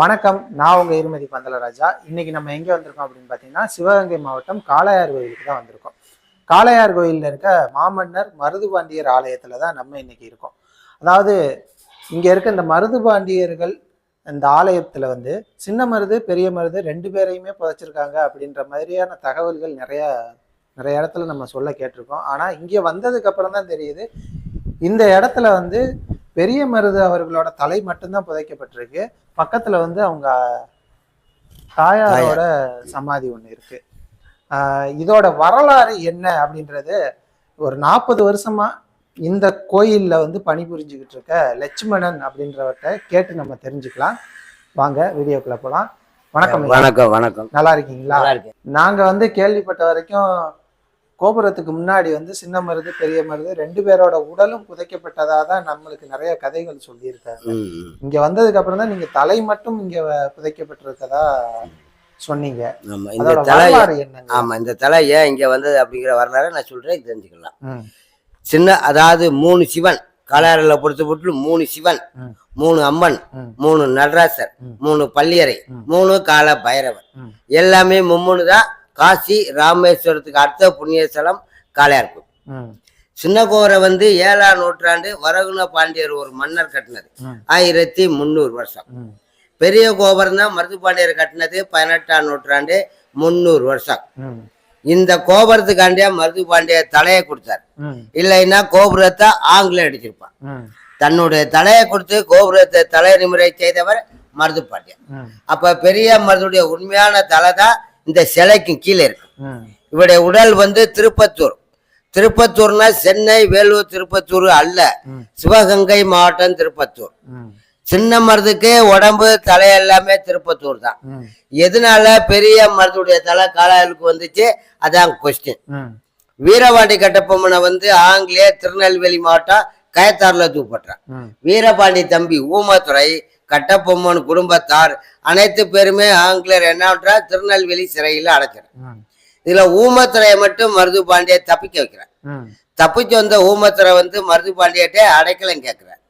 வணக்கம் நான் உங்கள் இருமதி பந்தலராஜா. இன்னைக்கு நம்ம எங்கே வந்திருக்கோம் அப்படின்னு பார்த்தீங்கன்னா சிவகங்கை மாவட்டம் காளையார் கோயிலுக்கு தான் வந்திருக்கோம். காளையார் கோயிலில் இருக்க மாமன்னர் மருதுபாண்டியர் ஆலயத்தில் தான் நம்ம இன்னைக்கு இருக்கோம். அதாவது இங்கே இருக்க இந்த மருதுபாண்டியர்கள் இந்த ஆலயத்தில் வந்து சின்ன மருது பெரிய மருது ரெண்டு பேரையுமே புதைச்சிருக்காங்க அப்படின்ற மாதிரியான தகவல்கள் நிறையா நிறைய இடத்துல நம்ம சொல்ல கேட்டிருக்கோம். ஆனால் இங்கே வந்ததுக்கு அப்புறம் தான் தெரியுது இந்த இடத்துல வந்து பெரிய மருது அவர்களோட தலை மட்டும்தான் புதைக்கப்பட்டிருக்கு. பக்கத்துல வந்து அவங்க தாயாரோட சமாதி ஒண்ணு இருக்கு. இதோட வரலாறு என்ன அப்படின்றது ஒரு நாற்பது வருஷமா இந்த கோயில்ல வந்து பணிபுரிஞ்சுக்கிட்டு இருக்க லட்சுமணன் அப்படின்றவர்கிட்ட கேட்டு நம்ம தெரிஞ்சுக்கலாம். வாங்க வீடியோக்குள்ள போலாம். வணக்கம். வணக்கம் வணக்கம். நல்லா இருக்கீங்களா? நாங்க வந்து கேள்விப்பட்ட வரைக்கும் கோபுரத்துக்கு முன்னாடி வந்து சின்ன மருது பெரிய மருது ரெண்டு பேரோட உடலும் புதைக்கப்பட்டதா தான் நம்மளுக்கு நிறைய கதைகள் சொல்லியிருக்காங்க. இங்க வந்ததுக்கு அப்புறம் தான் நீங்க தலை மட்டும் இங்க புதைக்கப்பட்டிருக்கதா சொன்னீங்க ஆமா இந்த தலை ஆமா இந்த தலை ஏன் இங்க வந்தது அப்படிங்கிற வரலாறு நான் சொல்றேன் தெரிஞ்சுக்கலாம் சின்ன அதாவது மூணு சிவன் காலாரில் பொறுத்த பொருள் மூணு சிவன். மூணு அம்மன். மூணு நடராசர். மூணு பள்ளியறை. மூணு கால பைரவர். எல்லாமே மும்முனு தான் காசி ராமேஸ்வரத்துக்கு அடுத்த புண்ணிய ஸ்தலம் காளையார்கோவில். ம், சின்ன கோரை வந்து ஏழாம் நூற்றாண்டு வரகுண பாண்டியர் ஒரு மன்னர் கட்டினது. ஆயிரத்தி முந்நூறு வருஷம். பெரிய கோபுரம் தான் மருதுபாண்டியர் கட்டினது பதினெட்டாம் நூற்றாண்டு முந்நூறு வருஷம். இந்த கோபுரத்துக்காண்டியா மருதுபாண்டியர் தலையை கொடுத்தார். இல்லைன்னா கோபுரத்தை ஆங்கிலம் அடிச்சிருப்பான். தன்னுடைய தலையை கொடுத்து கோபுரத்தை தலை நிமிரை செய்தவர் மருதுபாண்டியர் ம், அப்ப பெரிய மருதுடைய உண்மையான தலை தான் இந்த சிலைக்கு கீழே இருக்கு. இவருடைய உடல் வந்து திருப்பத்தூர். திருப்பத்தூர்னா சென்னை வேலூர் திருப்பத்தூர் அல்ல. சிவகங்கை மாவட்டம் திருப்பத்தூர். சின்ன மருதுக்கு உடம்பு தலை எல்லாமே திருப்பத்தூர் தான். எதனால பெரிய மருதுடைய தலை காலாளுக்கு வந்துச்சு? அதான் கொஸ்டின் வீரபாண்டி கட்டபொம்மனை வந்து ஆங்கிலேய திருநெல்வேலி மாவட்டம் கயத்தாறுல தூப்பட்டான் ம், வீரபாண்டி தம்பி ஊமத்துறை கட்டபொம்மன் குடும்பத்தார் அனைத்து பேருமே ஆங்கிலேயர் என்ன பண்றா திருநெல்வேலி சிறையில் அடைச்சிடும் இதுல ஊமத்துறையை மட்டும் மருது பாண்டிய தப்பிக்க வைக்கிறார். தப்பிச்சு வந்த ஊமத்துறை வந்து மருது பாண்டியட்டே அடைக்கலம் கேட்கிறார்.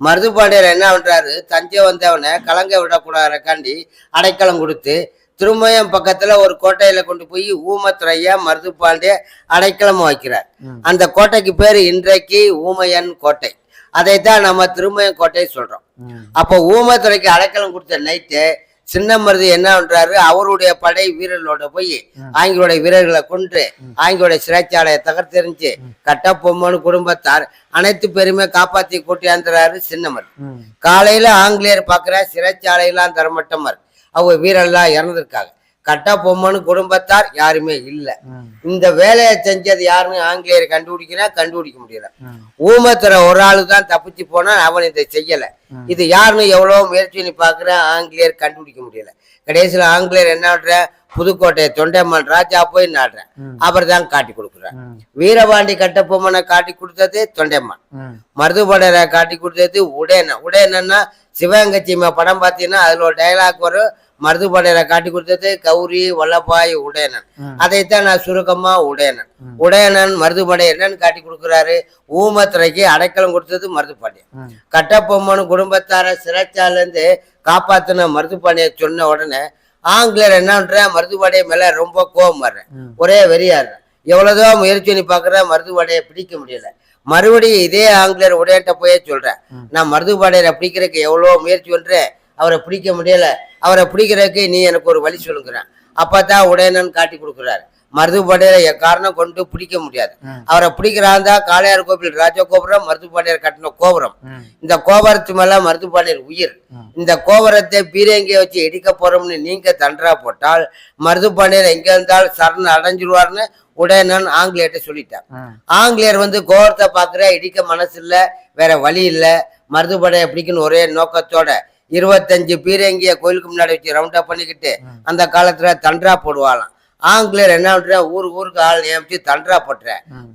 மருது பாண்டியர் என்ன பண்றாரு தஞ்சை வந்தவனை கலங்க விடக்கூடாதுக்காண்டி அடைக்கலம் கொடுத்து திருமயம் பக்கத்துல ஒரு கோட்டையில கொண்டு போய் ஊமத்துறையா மருது பாண்டிய அடைக்கலம் வைக்கிறார். அந்த கோட்டைக்கு பேரு இன்றைக்கு ஊமையன் கோட்டை. அதைத்தான் நம்ம திருமயம் கோட்டை சொல்றோம். அப்போ ஊமத்துறைக்கு அடைக்கலம் கொடுத்த நைட்டு சின்ன மருது என்ன பண்றாரு? அவருடைய படை வீரர்களோட போய் ம். ஆங்கிலோட வீரர்களை கொன்று ஆங்கிலோட சிறைச்சாலையை தகர்த்தெறிஞ்சு கட்டபொம்மன் குடும்பத்தார் அனைத்து பேருமே காப்பாத்தி கூட்டியாந்துறாரு சின்ன மருது ம், காலையில ஆங்கிலேயர் பாக்குற சிறைச்சாலையெல்லாம் தரமட்டமர் அவங்க வீரர்லாம் இறந்துருக்காங்க. கட்டபொம்மன் குடும்பத்தார் யாருமே இல்ல. இந்த வேலையை செஞ்சது யாருன்னு ஆங்கிலேயர் கண்டுபிடிக்கிறா கண்டுபிடிக்க முடியல. ஊமத்துறை ஒரு ஆளு தான் தப்பிச்சு போனா அவன் இதை செய்யல. இது யாருன்னு எவ்வளவு முயற்சி பாக்குற ஆங்கிலேயர் கண்டுபிடிக்க முடியல. கடைசியில ஆங்கிலேயர் என்ன பண்ற புதுக்கோட்டை தொண்டைமான் ராஜா போய் நாடுறேன். அவர் தான் காட்டி கொடுக்குறார். வீரபாண்டி கட்டபொம்மனை காட்டி கொடுத்தது தொண்டைமான் மருதுபடரை காட்டி கொடுத்தது உடையன உடையனன்னா சிவகங்கச்சிமா படம் பார்த்தீங்கன்னா அதுல ஒரு டைலாக் வரும். மருதுபடரை காட்டி கொடுத்தது கௌரி வல்லபாய் உடையனன். அதைத்தான் நான் சுருக்கமா உடையனன். உடையனன் மருதுபடை என்னன்னு காட்டி கொடுக்குறாரு. ஊமத்துறைக்கு அடைக்கலம் கொடுத்தது மருதுபாண்டியன் ம், கட்டபொம்மன் குடும்பத்தார சிறைச்சால இருந்து காப்பாத்தின மருதுபாண்டிய சொன்ன உடனே ஆங்கிலேயர் என்ன பண்ற மருதுபாண்டிய மேல ரொம்ப கோபம் வர்றேன். ஒரே வெறியாடுறேன் எவ்வளவுதான் முயற்சி பண்ணி பாக்குற மருதுபாடையை பிடிக்க முடியல. மறுபடியும் இதே ஆங்கிலேயர் உடையட்ட போயே சொல்றேன். நான் மருதுபாடையரை பிடிக்கிறதுக்கு எவ்வளவு முயற்சி பண்றேன் அவரை பிடிக்க முடியல. அவரை பிடிக்கிறதுக்கு நீ எனக்கு ஒரு வழி சொல்லுங்கிறேன். அப்பதான் உடையனன்னு காட்டி கொடுக்குறாரு. மருதுபாடையரை எக்காரணம் கொண்டு பிடிக்க முடியாது. அவரை பிடிக்கிறாந்தா காளையார் கோவில் ராஜ கோபுரம் மருதுபாண்டியர் கட்டின கோபுரம். இந்த கோபுரத்து மேல மருதுபாண்டியர் உயிர். இந்த கோபுரத்தை பீரங்கியை வச்சு இடிக்க போறோம்னு நீங்க தண்டரா போட்டால் மருதுபாண்டியர் எங்க இருந்தாலும் சரண் அடைஞ்சிருவார்னு உடையனன் ஆங்கிலேயர்கிட்ட சொல்லிட்டான் ஆங்கிலேயர் வந்து கோபுரத்தை பாக்குற இடிக்க மனசு இல்ல வேற வழி இல்ல. மருதுபடைய பிடிக்கணும் ஒரே நோக்கத்தோட இருபத்தஞ்சு பீரங்கிய கோயிலுக்கு முன்னாடி வச்சு ரவுண்டா பண்ணிக்கிட்டு. அந்த காலத்துல தண்டரா போடுவாளாம். ஆங்கிலேயர் என்ன பண்ற? ஊர் ஊருக்கு ஆள் நியமிச்சு தண்டரா போட்டுற.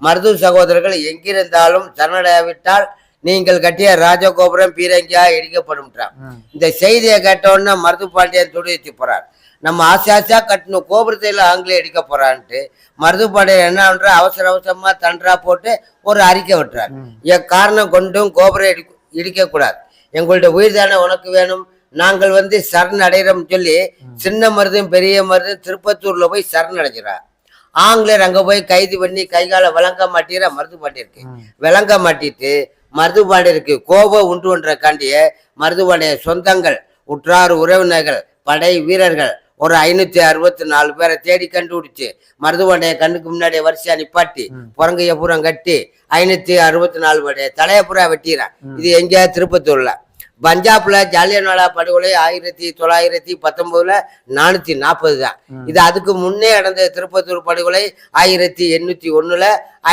மருது சகோதரர்கள் எங்கிருந்தாலும் சரணடையாவிட்டால் நீங்கள் கட்டிய ராஜகோபுரம் பீரங்கியா இடிக்கப்படும் ம், இந்த செய்தியை கேட்டவுடனே மருது பாண்டியன் துடி வச்சு போறார். நம்ம ஆசை ஆசையா கட்டணும் கோபுரத்தையில ஆங்கிலேய அடிக்க போறான்ட்டு மருது பாண்டியன் என்ன பண்ற? அவசர அவசரமா தண்டரா போட்டு ஒரு அறிக்கை விட்டுறார். என் காரணம் கொண்டும் கோபுரம் இடி இடிக்க கூடாது எங்கள்ட்ட உயிர் தானே உனக்கு வேணும்? நாங்கள் வந்து சரண் அடைகிறோம் சொல்லி சின்ன மருதும் பெரிய மருதும் திருப்பத்தூர்ல போய் சரண் அடைஞ்சிடா ஆங்கிலேயர் அங்க போய் கைது பண்ணி கை காலை விளங்க மாட்டீர மருது பாண்டியருக்கு ம். விளங்க மாட்டிட்டு மருது பாண்டியருக்கு கோபம் உண்டு பண்ற காண்டிய மருது பாண்டிய சொந்தங்கள் உற்றார் உறவினர்கள் படை வீரர்கள் ஒரு ஐநூத்தி அறுபத்தி நாலு பேரை தேடி கண்டுபிடிச்சு மருதுபாண்டைய கண்ணுக்கு முன்னாடி வரிசையா நிப்பாட்டி. புறங்கைய பூரம் கட்டி ஐநூத்தி அறுபத்தி நாலு பேருடைய தலைய பூரா வெட்டிறான் இது எங்க திருப்பத்தூர்ல. பஞ்சாப்ல ஜாலியன்வாலா படுகொலை ஆயிரத்தி தொள்ளாயிரத்தி பத்தொன்பதுல நானூத்தி நாற்பது தான். இது அதுக்கு முன்னே நடந்த திருப்பத்தூர் படுகொலை ஆயிரத்தி எண்ணூத்தி ஒண்ணுல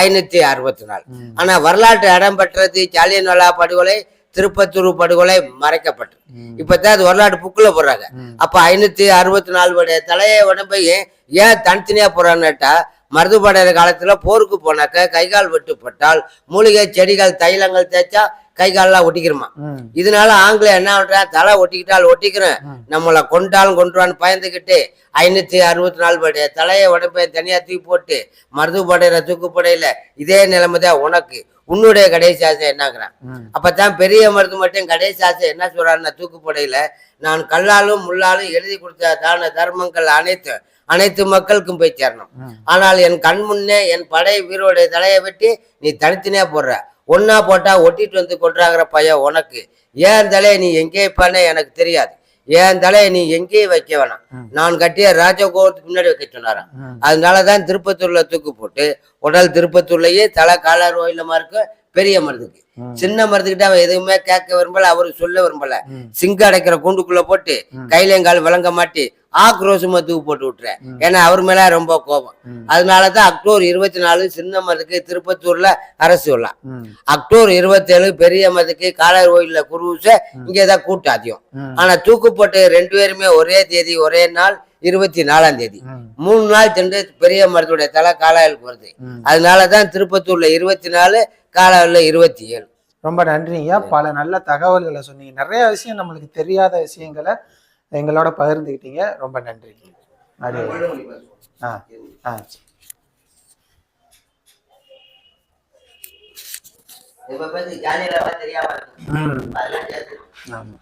ஐநூத்தி அறுபத்தி நாலு. ஆனா வரலாற்று இடம் பெற்றது ஜாலியன்வாலா படுகொலை திருப்பத்தூர் படுகொலை மறைக்கப்பட்டது ம். இப்பதான் அது வரலாற்று புக்குல போடுறாங்க. அப்ப ஐநூத்தி அறுபத்தி நாலு உடைய தலையை உடம்பை ஏன் தனித்தனியா போறான்னுட்டா மருதுபாடையிற காலத்துல போருக்கு போனாக்க கை கால் வெட்டுப்பட்டால் மூலிகை செடிகள் தைலங்கள் தேய்ச்சா கை கால்லாம் ஒட்டிக்கிறோமா. இதனால ஆங்கிலம் என்ன பண்றான் தலை ஒட்டிக்கிட்டால் ஒட்டிக்கிறேன். நம்மளை கொண்டாலும் கொண்டுவான்னு பயந்துக்கிட்டு ஐநூத்தி அறுபத்தி நாலு படைய தலையை உடம்பை தனியா தூக்கி போட்டு மருது படையிற தூக்குப்படையில இதே நிலைமை தான் உனக்கு உன்னுடைய கடைசி ஆசை என்னங்கிறான். அப்பதான் பெரிய மருது மட்டும் கடைசி ஆசை என்ன சொல்றாருன்னா தூக்குப்படையில நான் கல்லாலும் முள்ளாலும் எழுதி கொடுத்த தான தர்மங்கள் அனைத்து அனைத்து மக்களுக்கும் போய் சேரணும். ஆனால் என் கண் முன்னே என் படை வீரோடைய தலையை வெட்டி நீ தனித்தனியா போடுற ஒன்னா போட்டா ஒட்டிட்டு வந்து கொண்டாங்கிற பையன் உனக்கு ஏன் தலையை நீ எங்கே வைப்பானே எனக்கு தெரியாது ஏன் தலையை நீ எங்கேயும் வைக்க வேணாம். நான் கட்டிய ராஜகோபுரத்துக்கு முன்னாடி வைக்க சொன்னாராம். அதனாலதான் திருப்பத்தூர்ல தூக்கு போட்டு உடல் திருப்பத்தூர்லயே தலை காலார் கோயிலமா இருக்கும் பெரிய மருந்துக்கு. சின்ன மருந்துக்கிட்ட அவன் எதுவுமே கேட்க விரும்பல அவரு சொல்ல விரும்பல. சிங்க அடைக்கிற கூண்டுக்குள்ள போட்டு. கையிலங்கால் விளங்க மாட்டி ஆக்ரோஷமா தூக்கு போட்டு விட்டுறேன். ஏன்னா அவர் மேல ரொம்ப கோபம். அதனாலதான் அக்டோபர் இருபத்தி நாலு சின்ன மருந்துக்கு திருப்பத்தூர்ல அரசு விழா ம். அக்டோபர் இருபத்தி ஏழு பெரிய மதுக்கு காலர் கோயில்ல குருவுச இங்கதான் கூட்டம் அதிகம். ஆனா தூக்குப்பட்டு ரெண்டு பேருமே ஒரே தேதி ஒரே நாள் இருபத்தி நாலாம் தேதி. மூணு நாள் சென்று பெரிய மருத்துவடைய தலை காலாயிலுக்கு வருது. ம். அதனாலதான் திருப்பத்தூர்ல இருபத்தி நாலு காலாயில இருபத்தி ஏழு. ரொம்ப நன்றிங்க. பல நல்ல தகவல்களை சொன்னீங்க. நிறைய விஷயம் நம்மளுக்கு தெரியாத விஷயங்களை எங்களோட பகிர்ந்துக்கிட்டீங்க. ரொம்ப நன்றிங்க. அது ஆ ஆ. இப்ப பத்தி ஜாலியில தெரியாம ஆமாம்